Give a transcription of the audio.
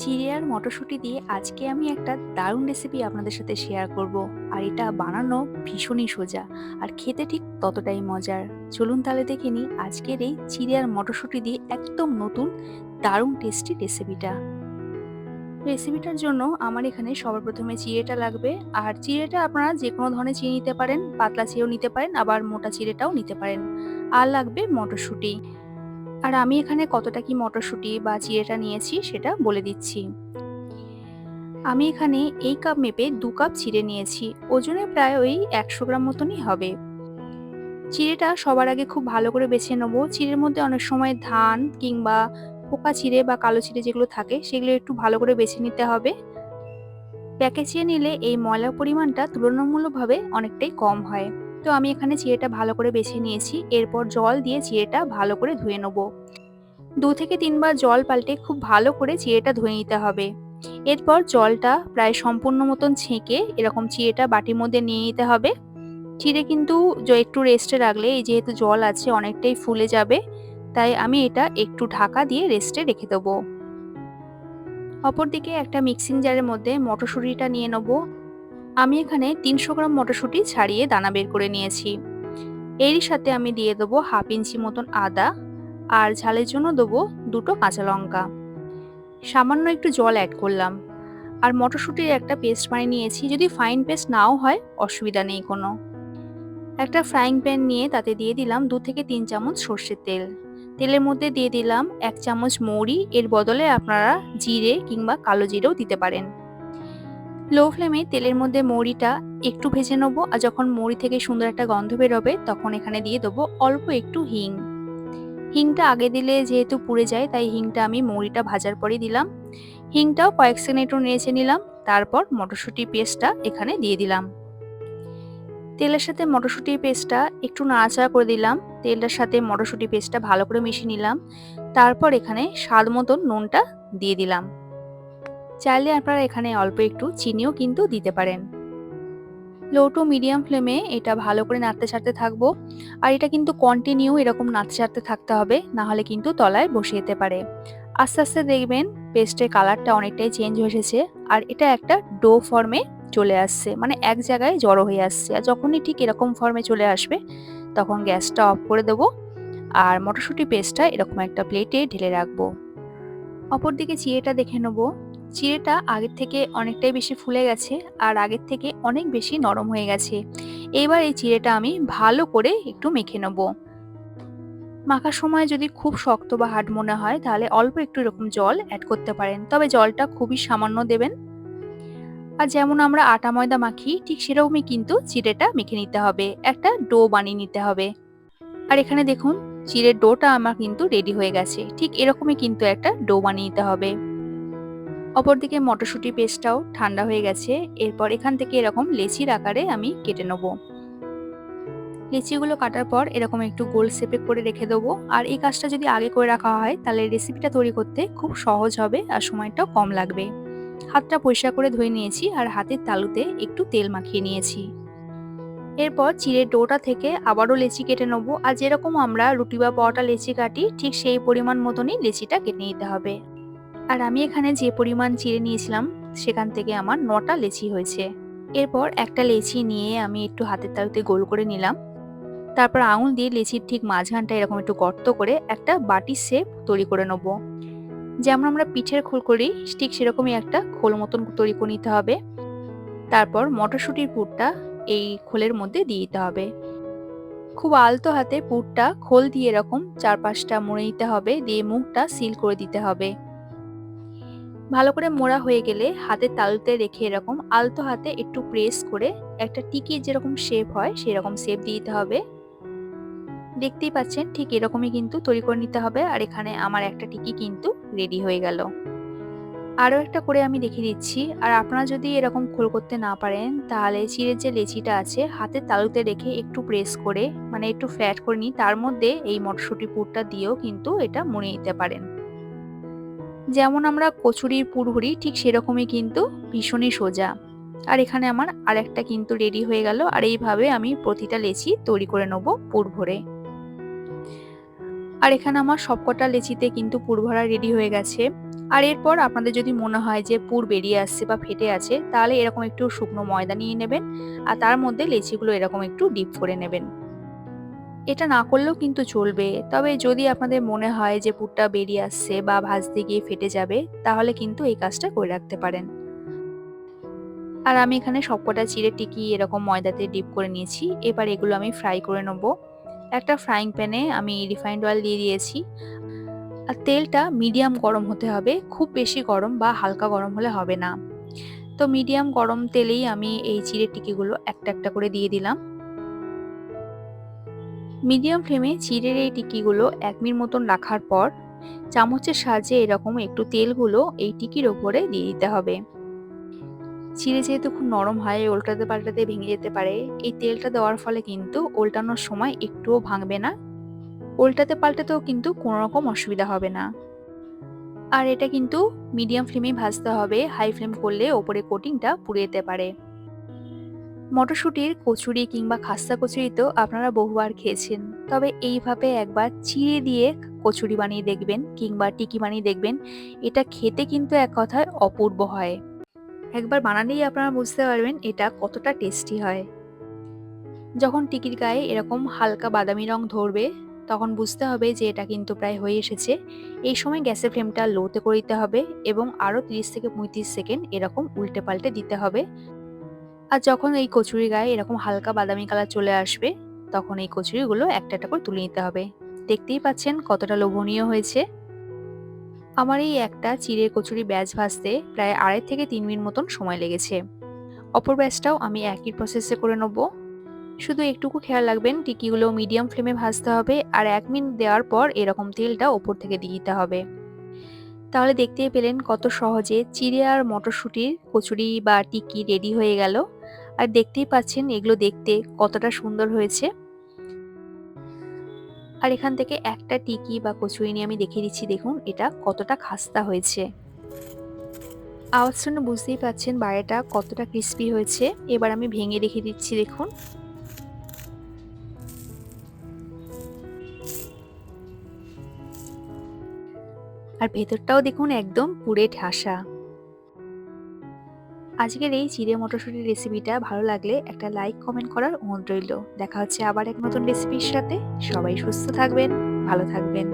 চিড়ে আর মটরশুঁটি দিয়ে আজকে আমি একটা দারুণ রেসিপি আপনাদের সাথে শেয়ার করব। আর এটা বানানো ভীষণই সোজা, আর খেতে ঠিক ততটাই মজার। চলুন তাহলে দেখে নিই আজকের এই চিড়ে আর মটরশুঁটি দিয়ে একদম নতুন, দারুণ টেস্টি রেসিপিটা রেসিপিটার জন্য আমার এখানে সবার প্রথমে চিড়েটা লাগবে, আর চিড়েটা আপনারা যে কোনো ধরনের চিড়ে নিতে পারেন, পাতলা চিড়েও নিতে পারেন, আবার মোটা চিড়েটাও নিতে পারেন। আর লাগবে মটরশুঁটি। আর আমি এখানে কতটা কি মটরশুঁটি বা চিড়েটা নিয়েছি সেটা বলে দিচ্ছি। আমি এখানে এই কাপ মেপে দু কাপ চিড়ে নিয়েছি, ওজনে প্রায় ওই একশো গ্রাম মতনই হবে। চিড়েটা সবার আগে খুব ভালো করে বেছে নেব। চিড়ের মধ্যে অনেক সময় ধান কিংবা পোকা চিড়ে বা কালো চিড়ে যেগুলো থাকে সেগুলো একটু ভালো করে বেছে নিতে হবে। প্যাকে চিড়ে নিলে এই ময়লার পরিমাণটা তুলনামূলকভাবে অনেকটাই কম হয়। তো আমি এখানে চিড়েটা ভালো করে বেছে নিয়েছি। এরপর জল দিয়ে চিড়েটা ভালো করে ধুয়ে নেব। দু থেকে তিনবার জল পাল্টে খুব ভালো করে চিড়েটা ধুয়ে নিতে হবে। এরপর জলটা প্রায় সম্পূর্ণ মতন ছেঁকে এরকম চিড়েটা বাটির মধ্যে নিয়ে নিতে হবে। চিড়ে কিন্তু একটু রেস্টে রাখলে এই যেহেতু জল আছে অনেকটাই ফুলে যাবে, তাই আমি এটা একটু ঢাকা দিয়ে রেস্টে রেখে দেবো। অপরদিকে একটা মিক্সিং জারের মধ্যে মটরশুঁটিটা নিয়ে নেব। আমি এখানে তিনশো গ্রাম মটরশুঁটি ছাড়িয়ে দানা বের করে নিয়েছি। এরই সাথে আমি দিয়ে দেবো হাফ ইঞ্চি মতন আদা আর ঝালের জন্য দেবো দুটো কাঁচা লঙ্কা। সামান্য একটু জল অ্যাড করলাম। আর মটরশুঁটির একটা পেস্ট বানিয়ে নিয়েছি, যদি ফাইন পেস্ট নাও হয়, অসুবিধা নেই কোনো। একটা ফ্রাইং প্যান নিয়ে তাতে দিয়ে দিলাম দু থেকে তিন চামচ সর্ষের তেল। তেলের মধ্যে দিয়ে দিলাম এক চামচ মৌরি, এর বদলে আপনারা জিরে কিংবা কালো জিরেও দিতে পারেন। লো ফ্লেমে তেলের মধ্যে মৌরিটা একটু ভেজে নেব আর যখন মৌরি থেকে সুন্দর একটা গন্ধ বেরোবে তখন এখানে দিয়ে দেবো অল্প একটু হিং। হিংটা আগে দিলে যেহেতু পুড়ে যায় তাই হিংটা আমি মৌরিটা ভাজার পরে দিলাম। হিংটাও কয়েক সেকেন্ড একটু নেড়েছে নিলাম, তারপর মটরশুঁটি পেস্টটা এখানে দিয়ে দিলাম। তেলের সাথে মটরশুঁটি পেস্টটা একটু নাড়াচাড়া করে দিলাম, তেলটার সাথে মটরশুঁটি পেস্টটা ভালো করে মিশিয়ে নিলাম, তারপর এখানে স্বাদ মতন নুনটা দিয়ে দিলাম। চাইলে আপনারা এখানে অল্প একটু চিনিও কিন্তু দিতে পারেন। লো টু মিডিয়াম ফ্লেমে এটা ভালো করে নাড়তে ছাড়তে থাকব। আর এটা কিন্তু কন্টিনিউ এরকম নাড়তে ছাড়তে থাকতে হবে, না হলে কিন্তু তলায় বসে যেতে পারে। আস্তে আস্তে দেখবেন পেস্টের কালারটা অনেকটাই চেঞ্জ হয়ে এসেছে। আর এটা একটা ডো ফর্মে চলে আসছে মানে এক জায়গায় জড়ো হয়ে আসছে। আর যখনই ঠিক এরকম ফর্মে চলে আসবে, তখন গ্যাসটা অফ করে দেবো। আর মটরশুঁটি পেস্টটা এরকম একটা প্লেটে ঢেলে রাখব। অপরদিকে চিড়েটা দেখে নেব। চিড়েটা আগের থেকে অনেকটাই বেশি ফুলে গেছে আর আগের থেকে অনেক বেশি নরম হয়ে গেছে। এবার এই চিড়েটা আমি ভালো করে একটু মেখে নেব। মাখার সময় যদি খুব শক্ত বা হার্ড মনে হয়, তাহলে অল্প একটু এরকম জল অ্যাড করতে পারেন। তবে জলটা খুবই সামান্য দেবেন। আর যেমন আমরা আটা ময়দা মাখি, ঠিক সেরকমই কিন্তু চিড়েটা মেখে নিতে হবে। একটা ডো বানিয়ে নিতে হবে। আর এখানে দেখুন, চিড়ের ডোটা আমার কিন্তু রেডি হয়ে গেছে। ঠিক এরকমই কিন্তু একটা ডো বানিয়ে নিতে হবে। অপরদিকে মটরশুঁটি পেস্টটাও ঠান্ডা হয়ে গেছে। এরপর এখান থেকে এরকম লেচির আকারে আমি কেটে নেব। লেচিগুলো কাটার পর এরকম একটু গোল শেপে করে রেখে দেবো। আর এই কাজটা যদি আগে করে রাখা হয়, তাহলে রেসিপিটা তৈরি করতে খুব সহজ হবে আর সময়টাও কম লাগবে। হাতটা পরিষ্কার করে ধুয়ে নিয়েছি আর হাতের তালুতে একটু তেল মাখিয়ে নিয়েছি। এরপর চিড়ের ডোটা থেকে আবারও লেচি কেটে নেব। আর যেরকম আমরা রুটি বা পরোটা লেচি কাটি, ঠিক সেই পরিমাণ মতনই লেচিটা কেটে নিতে হবে। আর আমি এখানে যে পরিমাণ চিড়ে নিয়েছিলাম, সেখান থেকে আমার নটা লেচি হয়েছে। এরপর একটা লেচি নিয়ে আমি একটু হাতের তালুতে গোল করে নিলাম। তারপর আঙুল দিয়ে লেচির ঠিক মাঝখানটা এরকম একটু গর্ত করে একটা বাটির শেপ তৈরি করে নেব। যেমন আমরা পিঠের খোল করি, ঠিক সেরকমই একটা খোল মতন তৈরি করে নিতে হবে। তারপর মটরশুঁটির পুরটা এই খোলের মধ্যে দিয়ে দিতে হবে। খুব আলতো হাতে পুরটা খোল দিয়ে এরকম চারপাশটা মুড়ে নিতে হবে, দিয়ে মুখটা সিল করে দিতে হবে। ভালো করে মোড়া হয়ে গেলে হাতের তালুতে রেখে এরকম আলতো হাতে একটু প্রেস করে একটা টিকি যেরকম শেপ হয় সেরকম শেপ দিয়ে দিতে হবে। দেখতেই পাচ্ছেন ঠিক এরকমই কিন্তু তৈরি করে নিতে হবে আর এখানে আমার একটা টিকি কিন্তু রেডি হয়ে গেল। আরও একটা করে আমি দেখিয়ে দিচ্ছি আর আপনারা যদি এরকম খোল করতে না পারেন তাহলে চিড়ের যে লেচিটা আছে হাতের তালুতে রেখে একটু প্রেস করে মানে একটু ফ্যাট করে নিই তার মধ্যে এই মটরশুঁটি পুরটা দিয়েও কিন্তু এটা মুড়ে নিতে পারেন। যেমন আমরা কচুরির পুর ঠিক সেরকমই কিন্তু ভীষণই সোজা। আর এখানে আমার আরেকটা কিন্তু রেডি হয়ে গেল, আর এইভাবে আমি প্রতিটা লেচি তৈরি করে নেব পুর ভরে। আর এখানে আমার সবকটা লেচিতে কিন্তু পুর ভরা রেডি হয়ে গেছে। আর এরপর আপনাদের যদি মনে হয় যে পুর বেরিয়ে আসছে বা ফেটে আছে, তাহলে এরকম একটু শুকনো ময়দা নিয়ে নেবেন, আর তার মধ্যে লেচিগুলো এরকম একটু ডিপ করে নেবেন। এটা না করলেও কিন্তু চলবে। তবে যদি আপনাদের মনে হয় যে পুরটা বেরিয়ে আসছে বা ভাজতে গিয়ে ফেটে যাবে, তাহলে কিন্তু এই কাজটা করে রাখতে পারেন। আর আমি এখানে সবকটা চিড়ে টিকি এরকম ময়দাতে ডিপ করে নিয়েছি। এবার এগুলো আমি ফ্রাই করে নেব। একটা ফ্রাইং প্যানে আমি রিফাইন্ড অয়েল দিয়ে দিয়েছি। আর তেলটা মিডিয়াম গরম হতে হবে। খুব বেশি গরম বা হালকা গরম হলে হবে না। তো মিডিয়াম গরম তেলেই আমি এই চিড়ের টিকিগুলো একটা একটা করে দিয়ে দিলাম। মিডিয়াম ফ্লেমে চিড়ের এই টিকিগুলো এক মিনিট মতন রাখার পর চামচের সাহায্যে এরকম একটু তেলগুলো এই টিকির ওপরে দিয়ে দিতে হবে। চিড়ে যেহেতু খুব নরম হয় উল্টাতে পাল্টাতে ভেঙে যেতে পারে। এই তেলটা দেওয়ার ফলে কিন্তু উল্টানোর সময় একটুও ভাঙবে না। উল্টাতে পাল্টাতেও কিন্তু কোনো রকম অসুবিধা হবে না। আর এটা কিন্তু মিডিয়াম ফ্লেমেই ভাজতে হবে। হাই ফ্লেম করলে ওপরে কোটিংটা পুড়ে যেতে পারে। মটরশুঁটির কচুরি কিংবা খাস্তা কচুরি তো আপনারা বহুবার খেয়েছেন। তবে এইভাবে একবার চিড়ে দিয়ে কচুরি বানিয়ে দেখবেন কিংবা টিকি বানিয়ে দেখবেন, এটা খেতে কিন্তু এক কথায় অপূর্ব হয়। একবার বানালেই আপনারা বুঝতে পারবেন এটা কতটা টেস্টি হয়। যখন টিকির গায়ে এরকম হালকা বাদামি রং ধরবে, তখন বুঝতে হবে যে এটা কিন্তু প্রায় হয়ে এসেছে। এই সময় গ্যাসের ফ্লেমটা লোতে করে দিতে হবে এবং আরও তিরিশ থেকে পঁয়ত্রিশ সেকেন্ড এরকম উল্টে পাল্টে দিতে হবে। আর যখন এই কচুরি গায়ে এরকম হালকা বাদামি কালার চলে আসবে, তখন এই কচুরিগুলো একটা একটা করে তুলে নিতে হবে। দেখতেই পাচ্ছেন কতটা লোভনীয় হয়েছে। আমার এই একটা চিড়ের কচুরি ব্যাচ ভাজতে প্রায় আড়াই থেকে তিন মিনিট মতন সময় লেগেছে। অপর ব্যাচটাও আমি একই প্রসেসে করে নেব। শুধু একটুকু খেয়াল রাখবেন টিকিগুলো মিডিয়াম ফ্লেমে ভাজতে হবে আর এক মিনিট দেওয়ার পর এরকম তেলটা ওপর থেকে দিয়ে দিতে হবে। তাহলে দেখতেই পেলেন কত সহজে চিড়ে আর মটরশুঁটির কচুরি বা টিকি রেডি হয়ে গেল। আর দেখতেই পাচ্ছেন এগুলো দেখতে কতটা সুন্দর হয়েছে। আর এখান থেকে একটা টিকি বা কচুরি নিয়ে আমি দেখিয়ে দিচ্ছি, দেখুন এটা কতটা খাস্তা হয়েছে। আওয়াজ শুনে বুঝতেই পাচ্ছেন বাইরেটা কতটা ক্রিস্পি হয়েছে। এবার আমি ভেঙে রেখে দিচ্ছি, দেখুন। আর ভেতরটাও দেখুন একদম পুরে ঠাসা। আজকের এই চিড়ে মটরশুঁটির রেসিপিটা ভালো লাগলে একটা লাইক কমেন্ট করার অনুরোধ রইল। দেখা হচ্ছে আবার এক নতুন রেসিপির সাথে। সবাই সুস্থ থাকবেন, ভালো থাকবেন।